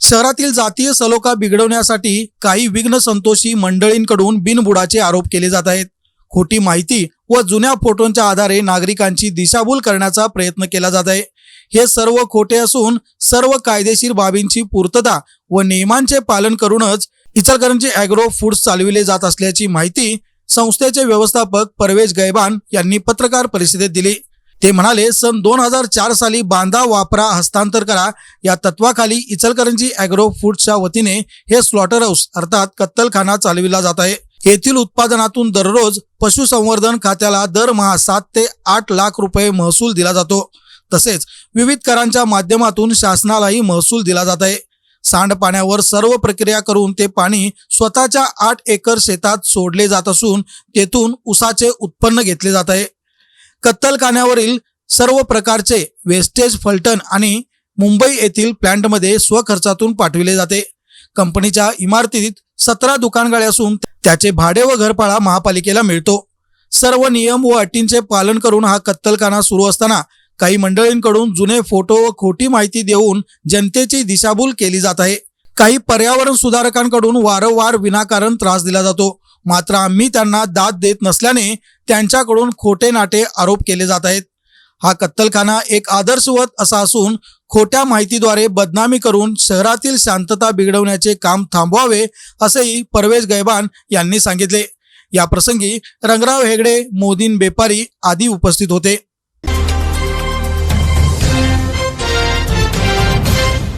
शहरातील जातीय सलोखा बिघडवण्यासाठी काही विघ्न संतोषी मंडळींकडून बिनबुडाचे आरोप केले जात आहेत. खोटी माहिती व जुन्या फोटोंच्या आधारे नागरिकांची दिशाभूल करण्याचा प्रयत्न केला जात आहे. हे सर्व खोटे असून सर्व कायदेशीर बाबींची पूर्तता व नियमांचे पालन करूनच इचलकरंजी अॅग्रो फूड्स चालविले जात असल्याची माहिती संस्थेचे व्यवस्थापक परवेज गैबान यांनी पत्रकार परिषदेत दिली. ते म्हणाले सन दोन हजार चार साली बांधा वापरा हस्तांतर करा. या तत्वाखाली इचलकरंजी अॅग्रो फूडच्या वतीने हे स्लॉटर हाऊस अर्थात कत्तलखाना चालविला जात आहे. येथील उत्पादनातून दररोज पशुसंवर्धन खात्याला दरमहा सात ते आठ लाख रुपये महसूल दिला जातो. तसेच विविध करांच्या माध्यमातून शासनालाही महसूल दिला जात आहे. सांडपाण्यावर सर्व प्रक्रिया करून ते पाणी स्वतःच्या आठ एकर शेतात सोडले जात असून तेथून उसाचे उत्पन्न घेतले जात आहे. कत्तलखान्यावरील सर्व प्रकारचे वेस्टेज फलटण आणि मुंबई येथील प्लॅन्टमध्ये स्वखर्चातून पाठविले जाते. कंपनीच्या इमारतीत सतरा दुकानगाळे असून त्याचे भाडे व घरपाळा महापालिकेला मिळतो. सर्व नियम व अटींचे पालन करून हा कत्तलखाना सुरू असताना काही मंडळींकडून जुने फोटो व खोटी माहिती देऊन जनतेची दिशाभूल केली जात आहे. काही पर्यावरण सुधारकांकडून वारंवार विनाकारण त्रास दिला जातो. मात्र आम्ही त्यांना दाद देत नसल्याने त्यांच्याकडून खोटे नाटे आरोप केले जात आहेत. हा कत्तलखाना एक आदर्शवत असा असून खोट्या माहितीद्वारे बदनामी करून शहरातील शांतता बिघडवण्याचे काम थांबवावे असेही परवेज गैबान यांनी सांगितले. या प्रसंगी रंगराव हेगडे मोदीन बेपारी आदी उपस्थित होते.